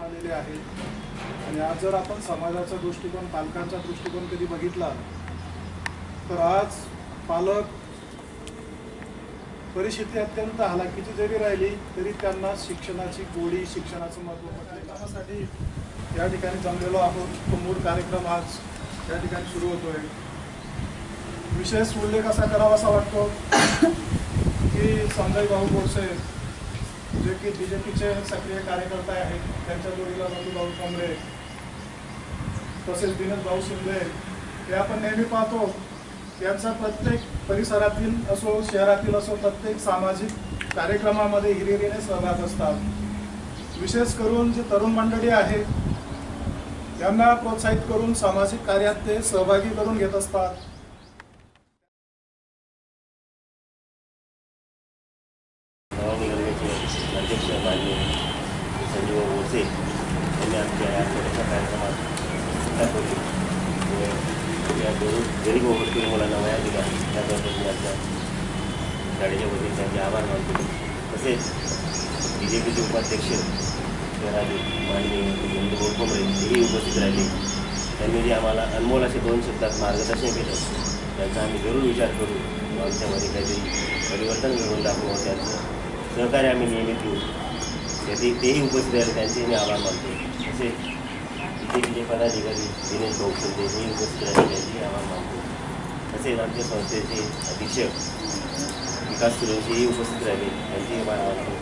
आलेले आहेत आणि आज जर आपण समाजाचा दृष्टिकोन पालकांचा दृष्टिकोन कधी बघितला तर आज पालक परिस्थिती अत्यंत हलाखीची जरी राहिली तरी त्यांना शिक्षणाची गोडी शिक्षणाचं महत्त्व पटले. कामासाठी या ठिकाणी जमलेलो आहोत. तो मूळ कार्यक्रम आज या ठिकाणी सुरू होतोय. विशेष उल्लेख असा करावासा वाटतो की संजय भाऊ बोरसे जे की बी जे पीचे सक्रिय कार्यकर्ते आहेत त्यांच्या जोडीला मधुभाऊ कांबळे तसेच दिनेश भाऊ शिंदे हे आपण नेहमी पाहतो. यांचा प्रत्येक परिसरातील असो शहरातील असो प्रत्येक सामाजिक कार्यक्रमामध्ये हिरिरीने सहभाग असतात. विशेष करून जे तरुण मंडळी आहे त्यांना प्रोत्साहित करून सामाजिक कार्यात ते सहभागी करून घेत असतात. भवानी अध्यक्ष माननीय संजीव बोरसे यांनी आमच्या या छोट्याशा कार्यक्रमात सुद्धा व या गरीब गरीब व भरपूर मुलांना वया दिल्या त्याबद्दल मी आपल्या शाळेच्या वतीने त्यांचे आभार मानतो तसेच बी जे पीचे उपाध्यक्ष शहराचे माननीय नंदू गोरकोंबरे हेही उपस्थित राहिले त्यांनी जे आम्हाला अनमोल असे दोन शब्दात मार्गदर्शन केलं त्यांचा आम्ही जरूर विचार करू व आमच्यामध्ये काहीतरी परिवर्तन घडवून दाखवू त्याचं सहकार्य आम्ही नियमित घेऊ त्याचे तेही उपस्थित राहिले त्यांचेही मी आभार मानतो. तसेच इथे जे पदाधिकारी दिनेश भाऊ शिंदे हेही उपस्थित राहिले त्यांचेही आभार मानतो. तसेच आमच्या संस्थेचे अधीक्षक विकास सुरेशेही उपस्थित राहिले त्यांचेही आभार मानतो.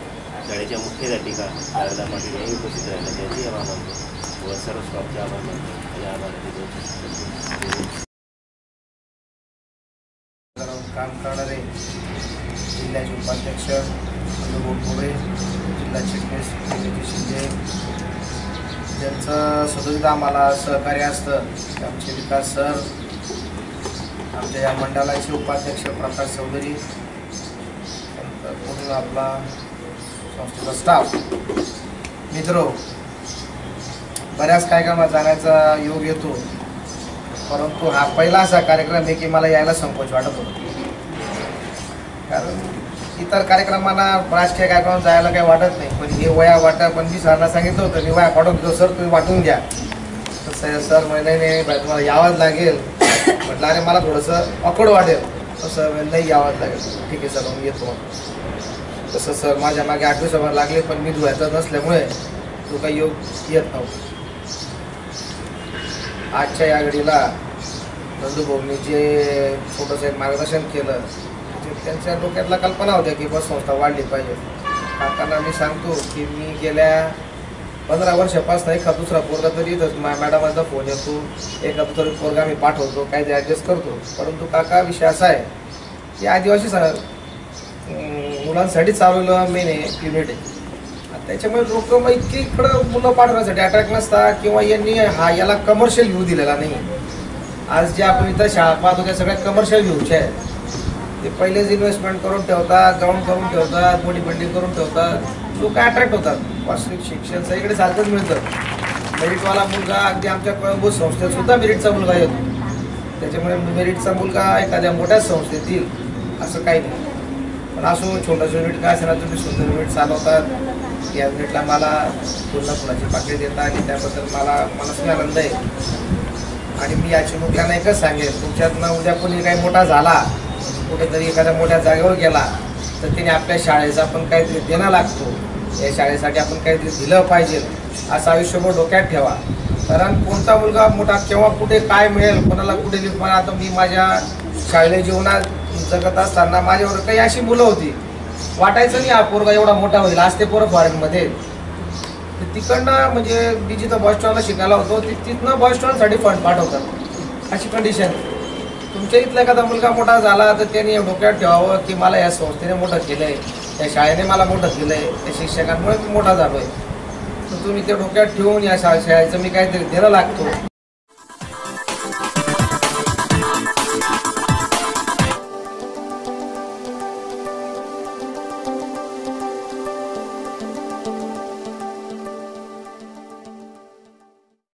शाळेच्या मुख्याध्यापिका शारदा पाटील याही उपस्थित राहिल्या त्यांचेही आभार मानतो. व सर्व स्टॉपचे आभार मानतो. आणि आभार काम करणारे जिल्ह्याचे उपाध्यक्ष अनुभव कोबळे जिल्हा चिटणीस निधी शिंदे. ज्यांचं सतत आम्हाला सहकार्य असतं आमचे विकास सर आमच्या या मंडळाचे उपाध्यक्ष प्रकाश चौधरी पूर्ण आपला संस्थेचा स्टाफ मित्र बऱ्याच कार्यक्रमात जाण्याचा योग येतो परंतु हा पहिला असा कार्यक्रम आहे की मला यायला संकोच वाटत होता. कारण इतर कार्यक्रमांना राजकीय कार्यक्रमात जायला काही वाटत नाही. पण हे वया वाटा पण मी सरांना सांगितलं होतं मी वया पाठवून देतो सर तुम्ही वाटून घ्या. तर सर सर म्हणे नाही नाही तुम्हाला यावंच लागेल. म्हटलं अरे मला थोडंसं अकोड वाटेल. तसं म्हणे, नाही यावंच लागेल. ठीक आहे सर मग येतो. मग तसं सर माझ्या मागे आठ दिवसावर लागले पण मी धुवायचं नसल्यामुळे तो काही योग येत नव्हता. आजच्या या घडीला नंदू जे छोटंसं एक मार्गदर्शन केलं त्यांच्या डोक्यातला कल्पना होत्या की बस संस्था वाढली पाहिजे. काकांना मी सांगतो की मी गेल्या पंधरा वर्षापासून एखादा दुसरा पोरगा तरी इथंच मा मॅडमाचा फोन येतो. एखादा तरी पोरगा मी पाठवतो काहीतरी ॲडजस्ट करतो. परंतु काका विषय असा आहे की आदिवासी सर मुलांसाठी चालवलं मेन आहे युनिट आहे. त्याच्यामुळे लोक मग इतकी इकडं मुलं पाठवण्यासाठी अट्रॅक्ट नसतात किंवा यांनी हा याला कमर्शियल व्ह्यू दिलेला नाही आज जे आपण इथं शाळा पाहतो त्या सगळ्या कमर्शियल व्ह्यूच्या आहेत. ते पहिलेच इन्व्हेस्टमेंट करून ठेवतात ग्राउंड करून ठेवतात मोठी बिल्डिंग करून ठेवतात. लोक अट्रॅक्ट होतात. वास्तविक शिक्षण सगळीकडे सारखंच मिळतं. मेरिटवाला मुलगा अगदी आमच्या कळंबूत संस्थेत सुद्धा मेरिटचा मुलगा येतो. त्याच्यामुळे मेरिटचा मुलगा एखाद्या मोठ्या संस्थेत येईल असं काही नाही. पण असो छोटंसं युनिट काय असेल तुम्ही सुंदर युनिट चालवतात. या युनिटला मला पूर्ण फुलाची पाकळी देता आणि त्याबद्दल मला मनस्वी आनंद आहे. आणि मी याची मुख्यांना एकच सांगेन तुमच्यातनं उद्या कोणी काही मोठा झाला कुठेतरी एखाद्या मोठ्या जागेवर गेला तर तिने आपल्या शाळेचा पण काहीतरी देणं लागतो. या शाळेसाठी आपण काहीतरी दिलं पाहिजे असं आयुष्यभर डोक्यात ठेवा. कारण कोणता मुलगा मोठा केव्हा कुठे काय मिळेल कोणाला कुठे लिहिलं पण आता मी माझ्या शाळे जीवनात जगत असताना माझ्यावर काही अशी मुलं होती. वाटायचं नाही हा पोरगा एवढा मोठा होईल आज ते पोरं फॉरेनमध्ये तर तिकडनं म्हणजे मी जिथं बस स्टॉपला शिकायला होतो तिथनं बस स्टॉपसाठी फंड पाठवतात. अशी कंडिशन तुमच्या इथला एखादा मुलगा मोठा झाला तर त्यांनी डोक्यात ठेवावं की मला या संस्थेने मोठं केलंय आहे शाळेने मला मोठं केलंय आहे त्या शिक्षकांमुळे मी मोठा झालो आहे तर तुम्ही ते डोक्यात ठेवून या शा शाळेचं मी काहीतरी द्यायला लागतो.